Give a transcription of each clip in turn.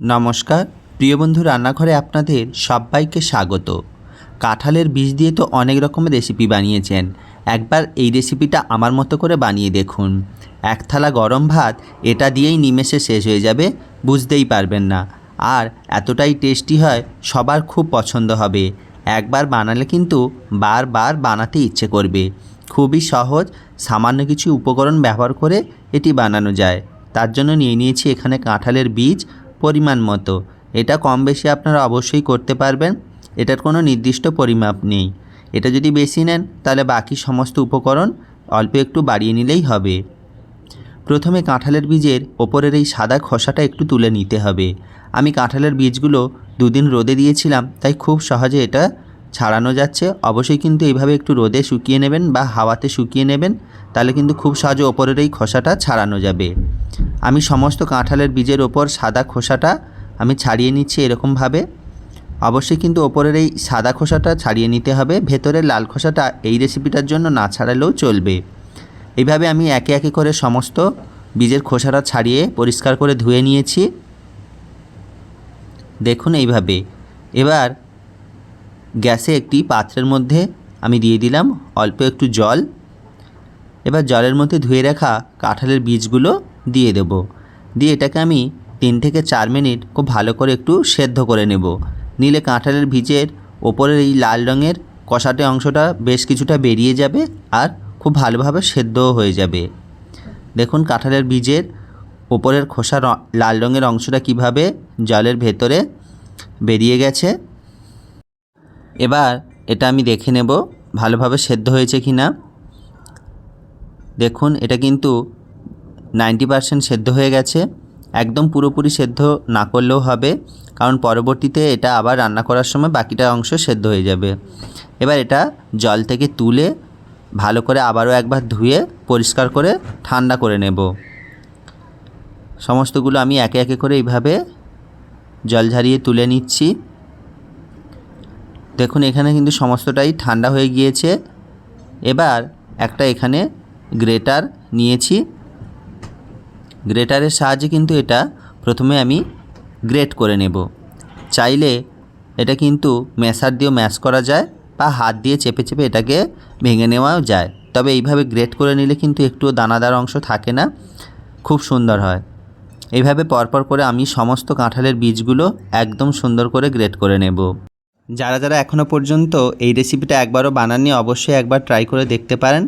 নমস্কার। প্রিয় বন্ধু, রান্নাঘরে আপনাদের সবাইকে স্বাগত। কাঁঠালের বীজ দিয়ে তো অনেক রকমের রেসিপি বানিয়েছেন। একবার এই রেসিপিটা আমার মতো করে বানিয়ে দেখুন। এক থালা গরম ভাত, এটা দিয়েই নিমেষে শেষ হয়ে যাবে, বুঝতেই পারবেন না। আর এতটাই টেস্টি হয়, সবার খুব পছন্দ হবে। একবার বানালে কিন্তু বারবার বানাতে ইচ্ছে করবে। খুবই সহজ, সামান্য কিছু উপকরণ ব্যবহার করে এটি বানানো যায়। তার জন্য নিয়ে নিয়েছি এখানে কাঁঠালের বীজ পরিমাণ মতো। এটা কম বেশি আপনারা অবশ্যই করতে পারবেন। এটার কোনো নির্দিষ্ট পরিমাপ নেই। এটা যদি বেশি নেন, তাহলে বাকি সমস্ত উপকরণ অল্প একটু বাড়িয়ে নিলেই হবে। প্রথমে কাঁঠালের বীজের ওপরের এই সাদা খোসাটা একটু তুলে নিতে হবে। আমি কাঁঠালের বীজগুলো দুদিন রোদে দিয়েছিলাম, তাই খুব সহজে এটা ছাড়ানো যাচ্ছে। অবশ্যই কিন্তু এইভাবে একটু রোদে শুকিয়ে নেবেন বা হাওয়াতে শুকিয়ে নেবেন, তাহলে কিন্তু খুব সহজে ওপরের এই খোসাটা ছাড়ানো যাবে। আমি সমস্ত কাঁঠালের বীজের ওপর সাদা খোসাটা আমি ছাড়িয়ে নিচ্ছি এরকমভাবে। অবশ্যই কিন্তু ওপরের এই সাদা খোসাটা ছাড়িয়ে নিতে হবে, ভেতরের লাল খোসাটা এই রেসিপিটার জন্য না ছাড়ালেও চলবে। এইভাবে আমি একে একে করে সমস্ত বীজের খোসাটা ছাড়িয়ে পরিষ্কার করে ধুয়ে নিয়েছি। দেখুন এইভাবে। এবার গ্যাসে একটি পাত্রের মধ্যে আমি দিয়ে দিলাম অল্প একটু জল। এবার জলের মধ্যে ধুয়ে রাখা কাঁঠালের বীজগুলো দিয়ে দেব। দিয়ে এটাকে আমি তিন থেকে চার মিনিট খুব ভালো করে একটু সেদ্ধ করে নেব। নিলে কাঁঠালের ভিজের ওপরের এই লাল রঙের কষাটে অংশটা বেশ কিছুটা বেরিয়ে যাবে আর খুব ভালোভাবে সেদ্ধও হয়ে যাবে। দেখুন কাঁঠালের বীজের ওপরের খোসা লাল রঙের অংশটা কীভাবে জলের ভেতরে বেরিয়ে গেছে। এবার এটা আমি দেখে নেব ভালোভাবে সেদ্ধ হয়েছে কি না দেখুন এটা কিন্তু নাইনটি পারসেন্ট সেদ্ধ হয়ে গেছে। একদম পুরোপুরি সেদ্ধ না করলেও হবে, কারণ পরবর্তীতে এটা আবার রান্না করার সময় বাকিটা অংশ সেদ্ধ হয়ে যাবে। এবার এটা জল থেকে তুলে ভালো করে আবারও একবার ধুয়ে পরিষ্কার করে ঠান্ডা করে নেব। সমস্তগুলো আমি একে একে করে এইভাবে জল ঝারিয়ে তুলে নিচ্ছি। দেখুন, এখানে কিন্তু সমস্তটাই ঠান্ডা হয়ে গিয়েছে। এবার একটা এখানে গ্রেটার নিয়েছি। গ্রেটারের সাহায্যে কিন্তু এটা প্রথমে আমি গ্রেট করে নেব। চাইলে এটা কিন্তু ম্যাশার দিয়েও ম্যাশ করা যায় বা হাত দিয়ে চেপে চেপে এটাকে ভেঙে নেওয়াও যায়। তবে এইভাবে গ্রেট করে নিলে কিন্তু একটুও দানাদার অংশ থাকে না, খুব সুন্দর হয়। এইভাবে পরপর করে আমি সমস্ত কাঁঠালের বীজগুলো একদম সুন্দর করে গ্রেট করে নেব। যারা যারা এখনও পর্যন্ত এই রেসিপিটা একবারও বানাননি অবশ্যই একবার ট্রাই করে দেখতে পারেন,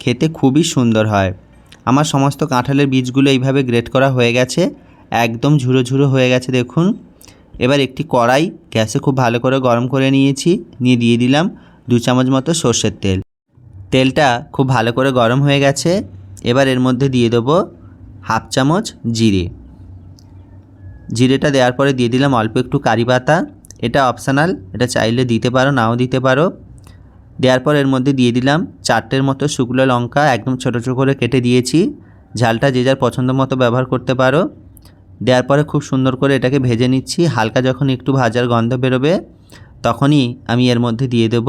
খেতে খুবই সুন্দর হয়। আমার সমস্ত কাঁঠালের বীজগুলো এইভাবে গ্রেট করা হয়ে গেছে, একদম ঝুরো ঝুরো হয়ে গেছে দেখুন। এবার একটি কড়াই, গ্যাসে খুব ভালো করে গরম করে নিয়েছি, নিয়ে দিয়ে দিলাম দু চামচ মতো সর্ষের তেল। তেলটা খুব ভালো করে গরম হয়ে গেছে, এবার এর মধ্যে দিয়ে দেবো হাফ চামচ জিরে। জিরেটা দেওয়ার পরে দিয়ে দিলাম অল্প একটু কারি পাতা, এটা অপশানাল এটা চাইলে দিতে পারো, নাও দিতে পারো। দেওয়ার পর এর মধ্যে দিয়ে দিলাম চারটের মতো শুকনো লঙ্কা একদম ছোটো ছোটো করে কেটে দিয়েছি। ঝালটা যে যার পছন্দ মতো ব্যবহার করতে পারো। দেওয়ার পরে খুব সুন্দর করে এটাকে ভেজে নিচ্ছি। হালকা যখন একটু ভাজার গন্ধ বেরোবে, তখনই আমি এর মধ্যে দিয়ে দেব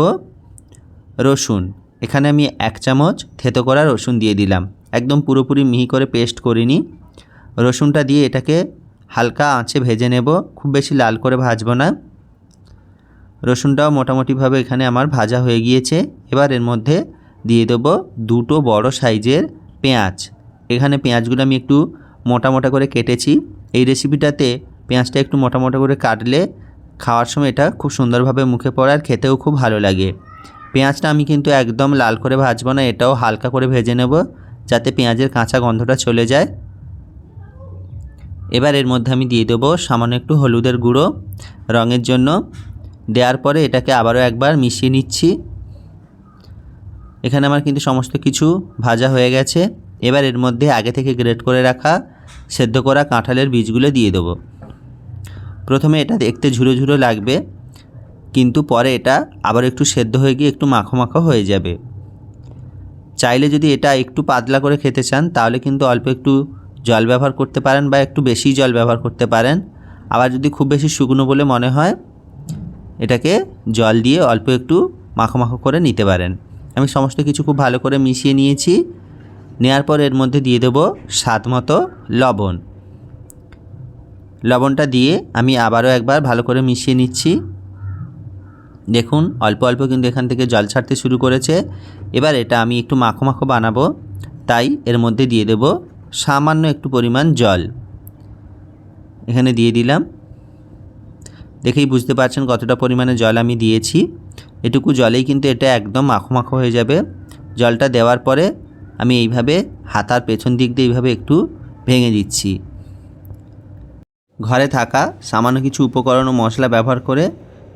রসুন। এখানে আমি এক চামচ থেতো করা রসুন দিয়ে দিলাম। একদম পুরোপুরি মিহি করে পেস্ট করিনি। রসুনটা দিয়ে এটাকে হালকা আঁচে ভেজে নেব। খুব বেশি লাল করে ভাজবো না। রসুনটাও মোটামুটিভাবে এখানে আমার ভাজা হয়ে গিয়েছে। এবার এর মধ্যে দিয়ে দেবো দুটো বড় সাইজের পেঁয়াজ। এখানে পেঁয়াজগুলো আমি একটু মোটা মোটা করে কেটেছি। এই রেসিপিটাতে পেঁয়াজটা একটু মোটা মোটা করে কাটলে খাওয়ার সময় এটা খুব সুন্দরভাবে মুখে পড়ে আর খেতেও খুব ভালো লাগে। পেঁয়াজটা আমি কিন্তু একদম লাল করে ভাজবো না, এটাও হালকা করে ভেজে নেব যাতে পেঁয়াজের কাঁচা গন্ধটা চলে যায়। এবার এর মধ্যে আমি দিয়ে দেবো সামান্য একটু হলুদের গুঁড়ো। রঙের জন্য দেওয়ার পরে এটাকে আবারও একবার মিশিয়ে নিচ্ছি। এখানে আমার কিন্তু সমস্ত কিছু ভাজা হয়ে গেছে। এবার এর মধ্যে আগে থেকে গ্রেট করে রাখা, সেদ্ধ করা কাঁঠালের বীজগুলো দিয়ে দেবো। প্রথমে এটা দেখতে ঝুরো ঝুরো লাগবে, কিন্তু পরে এটা আবার একটু সেদ্ধ হয়ে গিয়ে একটু মাখো মাখো হয়ে যাবে। চাইলে যদি এটা একটু পাতলা করে খেতে চান, তাহলে কিন্তু অল্প একটু জল ব্যবহার করতে পারেন বা একটু বেশি জল ব্যবহার করতে পারেন। আবার যদি খুব বেশি শুকনো বলে মনে হয় এটাকে জল দিয়ে অল্প একটু মাখো মাখো করে নিতে পারেন। আমি সমস্ত কিছু খুব ভালো করে মিশিয়ে নিয়েছি। নেওয়ার পর এর মধ্যে দিয়ে দেবো স্বাদ মতো লবণ। লবণটা দিয়ে আমি আবারও একবার ভালো করে মিশিয়ে নিচ্ছি। দেখুন, অল্প অল্প কিন্তু এখান থেকে জল ছাড়তে শুরু করেছে। এবার এটা আমি একটু মাখো মাখো বানাবো। তাই এর মধ্যে দিয়ে দেব সামান্য একটু পরিমাণ জল। এখানে দিয়ে দিলাম। দেখেই বুঝতে পারছেন কতটা পরিমাণে জল আমি দিয়েছি। এটুকু জলেই কিন্তু এটা একদম মাখো মাখো হয়ে যাবে। জলটা দেওয়ার পরে আমি এইভাবে হাতার পেছন দিক দিয়ে এইভাবে একটু ভেঙে দিচ্ছি। ঘরে থাকা সামান্য কিছু উপকরণ ও মশলা ব্যবহার করে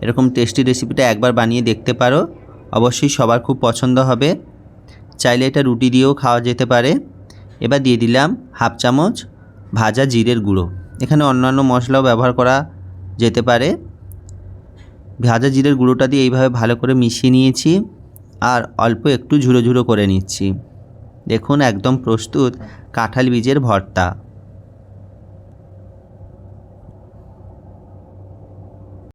এরকম টেস্টি রেসিপিটা একবার বানিয়ে দেখতে পারো। অবশ্যই সবার খুব পছন্দ হবে। চাইলে এটা রুটি দিয়েও খাওয়া যেতে পারে। এবার দিয়ে দিলাম হাফ চামচ ভাজা জিরের গুঁড়ো। এখানে অন্যান্য মশলাও ব্যবহার করা যেতে পারে। ভাজা জিরের গুঁড়োটা দিয়ে এইভাবে ভালো করে মিশিয়ে নিয়েছি আর অল্প একটু ঝুরো ঝুড়ো করে নিচ্ছি। দেখুন, একদম প্রস্তুত কাঁঠাল বীজের ভর্তা।